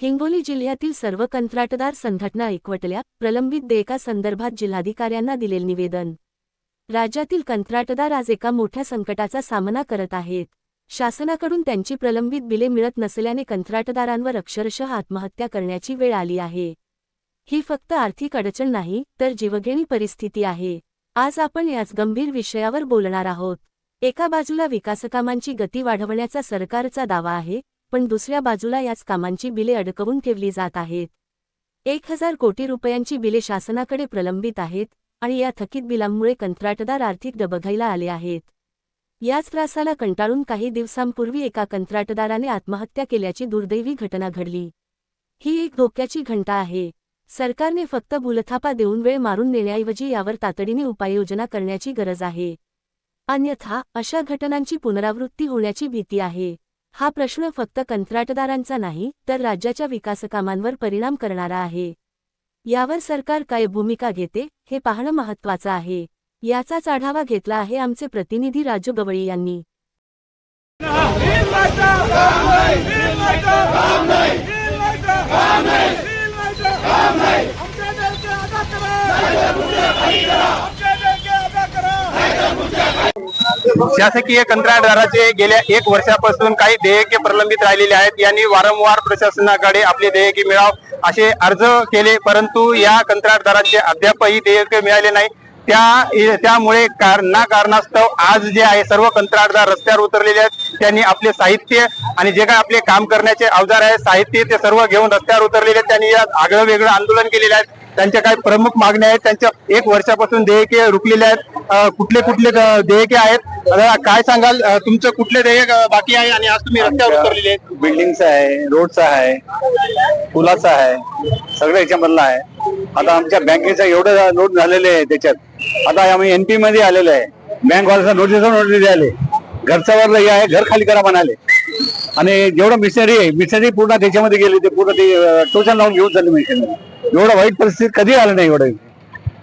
हिंगोली जिल्ह्यातील सर्व कंत्राटदार संघटना एकवटल्या प्रलंबित देयकासंदर्भात जिल्हाधिकाऱ्यांना दिलेल निवेदन. राज्यातील कंत्राटदार आज एका मोठ्या संकटाचा सामना करत आहेत. शासनाकडून त्यांची प्रलंबित बिले मिळत नसल्याने कंत्राटदारांवर अक्षरशः आत्महत्या करण्याची वेळ आली आहे. ही फक्त आर्थिक अडचण नाही तर जीवघेणी परिस्थिती आहे. आज आपण याच गंभीर विषयावर बोलणार आहोत. एका बाजूला विकासकामांची गती वाढवण्याचा सरकारचा दावा आहे पण दुसऱ्या बाजूला याच कामांची बिले अडकवून ठेवली जात आहेत. एक हजार कोटी रुपयांची बिले शासनाकडे प्रलंबित आहेत आणि या थकीत बिलांमुळे कंत्राटदार आर्थिक डबघाईला आले आहेत. याच त्रासाला कंटाळून काही दिवसांपूर्वी एका कंत्राटदाराने आत्महत्या केल्याची दुर्दैवी घटना घडली. ही एक धोक्याची घंटा आहे. सरकारने फक्त भूलथापा देऊन वेळ मारून नेण्याऐवजी यावर तातडीने उपाययोजना करण्याची गरज आहे. अन्यथा अशा घटनांची पुनरावृत्ती होण्याची भीती आहे. हा प्रश्न फक्त कंत्राटदारांचा नाही तर राज्याच्या विकासकामांवर परिणाम करणारा आहे. यावर सरकार काय भूमिका घेते हे पाहणं महत्त्वाचं आहे. याचाच आढावा घेतला आहे आमचे प्रतिनिधी राजू गवळी यांनी. शासकीय कंत्राटदाराचे गेल्या एक वर्षापासून काही देयके प्रलंबित राहिलेले आहेत. यांनी वारंवार प्रशासनाकडे आपले देयके मिळाव असे अर्ज केले परंतु या कंत्राटदारांचे अद्यापही देयके मिळाले नाही. त्या त्यामुळे ना कारणास्तव आज जे आहे सर्व कंत्राटदार रस्त्यावर उतरलेले आहेत. त्यांनी आपले साहित्य आणि जे काय आपले काम करण्याचे अवजार आहे साहित्य ते सर्व घेऊन रस्त्यावर उतरलेले आहेत. त्यांनी यात आगळं वेगळं आंदोलन केलेले आहेत त्यांच्या काही प्रमुख मागण्या आहेत. त्यांच्या एक वर्षापासून देयके रुकलेले आहेत. कुठले कुठले देयके आहेत. दादा, काय सांगाल? अं, तुमचं कुठले अं, बाकी आहे आणि आज तुम्ही रस्त्यावर उतरलेले आहेत? बिल्डिंगचा आहे रोडचा आहे पुलाचा आहे सगळं याच्यामधला आहे. आता आमच्या बँकेचा एवढं नोट झालेले आहे त्याच्यात. आता आम्ही एनपी मध्ये आलेलो आहे. बँक वाल्याचा नोटीस नोटीस आले घरचा वरला हे आहे घर खाली करा म्हणाले. आणि जेवढं मिशनरी आहे मिशनरी पूर्ण त्याच्यामध्ये गेली ते पूर्ण ते अं, टोचन लावून घेऊन चालले मिशनरी एवढं वाईट परिस्थिती कधी आलं नाही एवढं.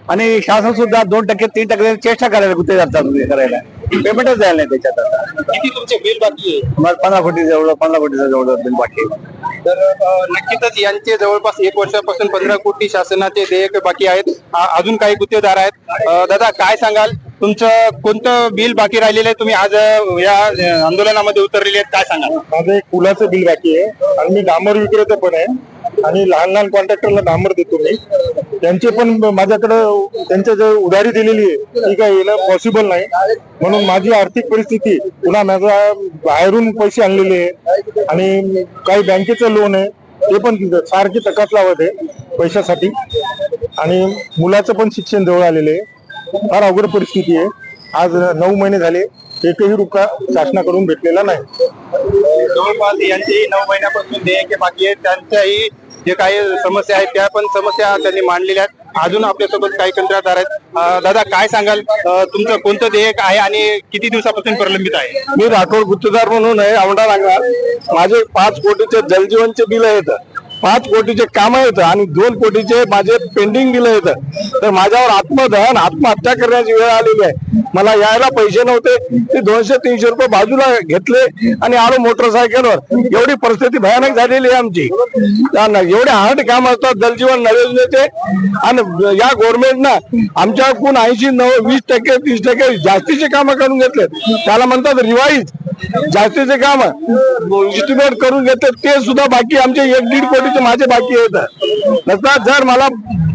आणि शासन सुद्धा दोन टक्के तीन टक्के चेष्टा करायला गुत्ते जातात करायला? पेमेंटच द्यायला नाही त्याच्यात आता. किती तुमचे बिल बाकी आहे? मला पंधरा कोटी जवळ पंधरा कोटीचं जवळ बिल बाकी आहे. तर अं, नक्कीच यांचे जवळपास एक वर्षापासून पंधरा कोटी शासनाचे देयक बाकी आहेत. आ- अजून काही गुत्तेदार आहेत. अं, दादा काय सांगाल? तुमचं कोणतं बिल बाकी राहिलेलं आहे? तुम्ही आज अं, या अं, आंदोलनामध्ये उतरलेले आहेत. काय सांगाल? माझं एक पुलाचं बिल बाकी आहे. आणि मी डांबर विक्रेता पण आहे. आणि लहान लहान कॉन्ट्रॅक्टरला डांबर देतो मी. त्यांचे पण माझ्याकडं त्यांच्या जे उधारी दिलेली आहे ती काय येणं पॉसिबल नाही. म्हणून माझी आर्थिक परिस्थिती पुन्हा माझा बाहेरून पैसे आणलेले आहे. आणि काही बँकेचं लोन आहे ते पण सारखे तकात लावत आहे पैशासाठी. आणि मुलाचं पण शिक्षण जवळ आलेलं आहे. फार अवघड परिस्थिती आहे. आज नऊ महिने झाले एकही रुपया शासनाकडून भेटलेला नाही. जवळपास यांची नऊ महिन्यापासून देयके बाकी आहेत त्यांच्याही जे काही समस्या आहेत त्या पण समस्या त्यांनी मांडलेल्या आहेत. अजून आपल्यासोबत काही कंत्राटदार आहेत. दादा काय सांगाल? तुमचं कोणतं देयक आहे आणि किती दिवसापासून प्रलंबित आहे? मी राठोड गुत्तेदार म्हणून आहे औंढा नांगार माझे पाच कोटीचे जलजीवनचे बिल आहेत. पाच कोटीचे काम आहेत आणि दोन कोटीचे माझे पेंडिंग बिल आहेत. तर माझ्यावर आत्मदहन आत्महत्या करण्याची वेळ आलेली आहे. मला यायला पैसे नव्हते. ते दोनशे तीनशे रुपये बाजूला घेतले आणि आलो मोटरसायकलवर. एवढी परिस्थिती भयानक झालेली आहे आमची. एवढे हार्ड काम असतात जलजीवन नळ योजनेचे आणि या गव्हर्नमेंटनं आमच्याकडून ऐंशी नऊ वीस टक्के तीस टक्के जास्तीचे कामं करून घेतले त्याला म्हणतात रिवाईज जास्तीचे काम. इस्टिमेट करून घेतले ते सुद्धा बाकी आमचे एक दीड कोटीचे माझे बाकी आहेत. जर मला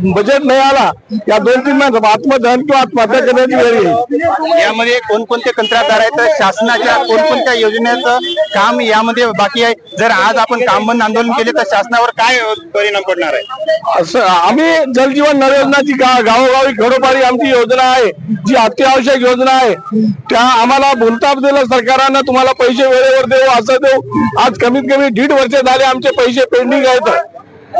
बजेट नाही आला. या दोन तीन महिन्यात आत्मदहन किंवा आत्महत्या करण्याची वेळ येईल यामध्ये कोणकोणते कंत्राटदार आहेत? शासनाच्या कोणकोणत्या योजनेचं काम यामध्ये बाकी आहे? जर आज आपण काम बंद आंदोलन केले तर शासनावर काय परिणाम पडणार आहे? असं आम्ही जलजीवन नळ योजनाची गा- गावोगावी घरोपारी आमची योजना आहे जी अत्यावश्यक योजना आहे. त्या आम्हाला भूलताप दिलं सरकारनं तुम्हाला पैसे वेळेवर देऊ असं देऊ. आज कमीत कमी दीड वर्ष झाले आमचे पैसे पेंडिंग आहेत.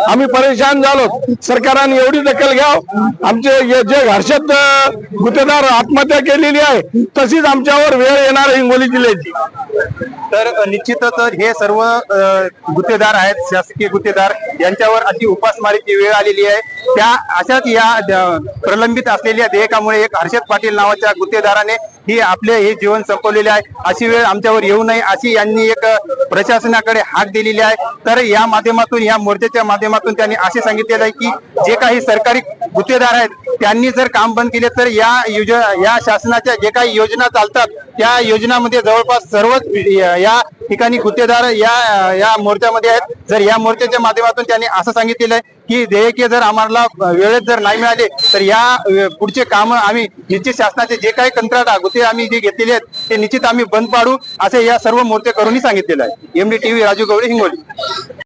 आम्ही परेशान झालो. सरकारने एवढी दखल घ्याव. आमचे जे घरशात अं, आत्महत्या केलेली आहे तशीच आमच्यावर वेळ येणार हिंगोली जिल्ह्याची. तर निश्चितच हे सर्व गुत्तेदार आहेत शासकीय गुत्तेदार यांच्यावर अशी उपासमारीची वेळ आलेली आहे. त्या अशाच या प्रलंबित असलेल्या देयकामुळे एक हर्षद पाटील नावाच्या गुत्तेदाराने ही आपले हे जीवन संपवलेले आहे. अशी वेळ आमच्यावर येऊ नये. अशी यांनी एक प्रशासनाकडे हाक दिलेली आहे. तर या माध्यमातून या मोर्चाच्या माध्यमातून त्यांनी असे सांगितलेलं आहे की जे काही सरकारी गुत्तेदार आहेत त्यांनी जर काम बंद केले तर या योज या शासनाच्या जे काही योजना चालतात त्या योजनामध्ये जवळपास सर्वच या ठिकाणी गुत्तेदार या या मोर्चामध्ये आहेत. जर या मोर्चाच्या माध्यमातून त्यांनी असं सांगितलेलं आहे की देयके जर आम्हाला वेळेत जर नाही मिळाले तर या पुढचे काम आम्ही निश्चित शासनाचे जे काही कंत्राट गुत्ते आम्ही जे घेतलेले आहेत ते निश्चित आम्ही बंद पाडू असे या सर्व मोर्चेकरूंनी सांगितलेलं आहे. MD TV Raju Gawali Hingoli.